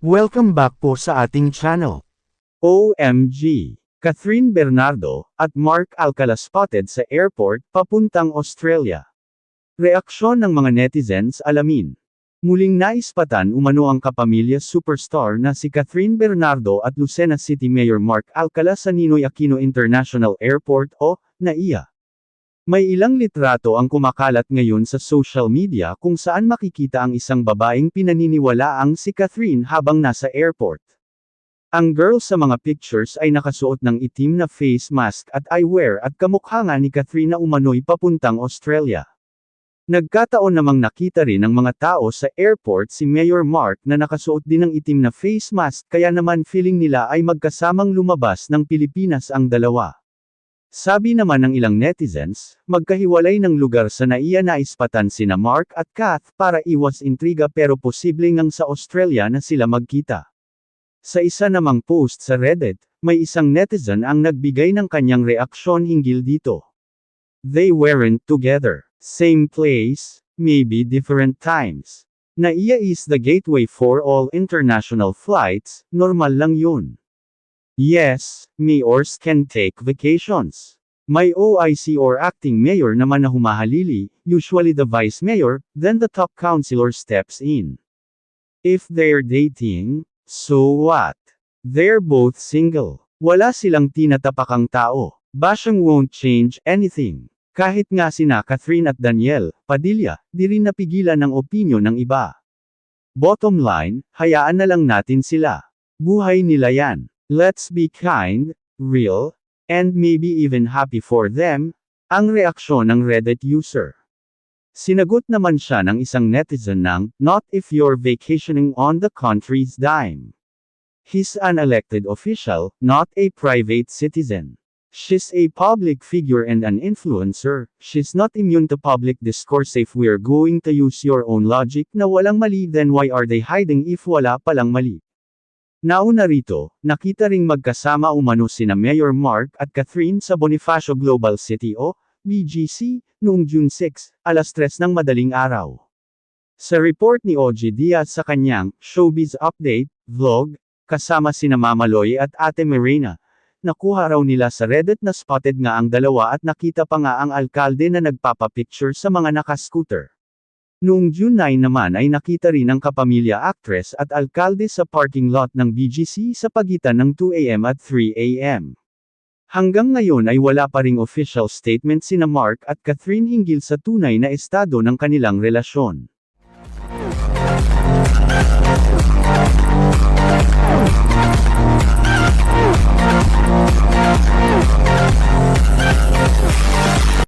Welcome back po sa ating channel. OMG! Catherine Bernardo at Mark Alcala spotted sa airport papuntang Australia. Reaksyon ng mga netizens alamin. Muling naispatan umano ang kapamilya superstar na si Catherine Bernardo at Lucena City Mayor Mark Alcala sa Ninoy Aquino International Airport o NAIA. May ilang litrato ang kumakalat ngayon sa social media kung saan makikita ang isang babaeng pinaniniwalaang si Catherine habang nasa airport. Ang girl sa mga pictures ay nakasuot ng itim na face mask at eyewear at kamukha nga ni Catherine na umano'y papuntang Australia. Nagkataon namang nakita rin ng mga tao sa airport si Mayor Mark na nakasuot din ng itim na face mask kaya naman feeling nila ay magkasamang lumabas ng Pilipinas ang dalawa. Sabi naman ng ilang netizens, magkahiwalay ng lugar sa naiya na ispatan sina Mark at Kath para iwas intriga pero posible ngang sa Australia na sila magkita. Sa isa namang post sa Reddit, may isang netizen ang nagbigay ng kanyang reaksyon hinggil dito. They weren't together. Same place, maybe different times. Naiya is the gateway for all international flights, normal lang yun. Yes, mayors can take vacations. May OIC or acting mayor naman na humahalili, usually the vice mayor, then the top councilor steps in. If they're dating, so what? They're both single. Wala silang tinatapakang tao. Bashang won't change anything. Kahit nga sina Catherine at Daniel, Padilla, di rin napigilan ng opinyon ng iba. Bottom line, hayaan na lang natin sila. Buhay nila yan. Let's be kind, real, and maybe even happy for them, ang reaksyon ng Reddit user. Sinagot naman siya ng isang netizen ng, not if you're vacationing on the country's dime. He's an elected official, not a private citizen. She's a public figure and an influencer, she's not immune to public discourse if we're going to use your own logic na walang mali then why are they hiding if wala palang mali. Nauna rito, nakita ring magkasama umano sina Mayor Mark at Catherine sa Bonifacio Global City o BGC noong June 6, alas 3 ng madaling araw. Sa report ni OG Diaz sa kanyang Showbiz Update vlog, kasama sina Mama Loy at Ate Marina, nakuha raw nila sa Reddit na spotted nga ang dalawa at nakita pa nga ang alkalde na nagpapapicture sa mga nakascooter. Noong June 9 naman ay nakita rin ang kapamilya actress at alkalde sa parking lot ng BGC sa pagitan ng 2am at 3am. Hanggang ngayon ay wala pa ring official statement sina Mark at Catherine hinggil sa tunay na estado ng kanilang relasyon.